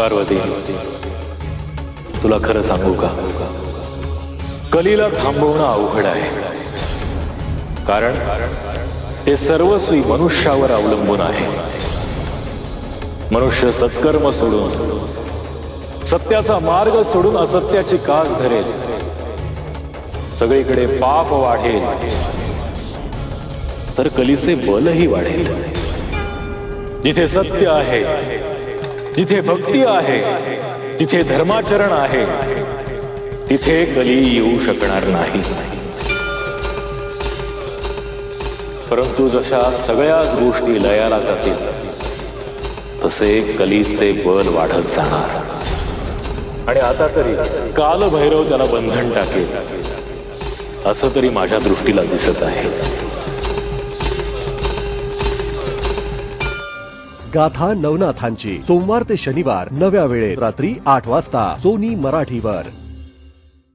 पार्वती तुला खरं सांगू का? कलीला थांबवणं अवघड आहे. कारण ते सर्वस्वी मनुष्यावर अवलंबून आहे. मनुष्य सत्कर्म सोडून सत्याचा मार्ग सोडून असत्याची कास धरेल. सगळीकडे पाप वाढेल. तर कलीचे बलही वाढेल. जिथे सत्य आहे जिथे भक्ती आहे जिथे धर्माचरण आहे तिथे कली येऊ शकणार नाही. परंतु जशा सगळ्याच गोष्टी लयाला जातील तसे कलीचे बल वाढत जाणार. आणि आता तरी कालभैरव त्याला बंधन टाकेल. असं तरी माझ्या दृष्टीला दिसत आहे. गाथा नवनाथांची सोमवार ते शनिवार नव्या वेळेत रात्री आठ वाजता सोनी मराठीवर.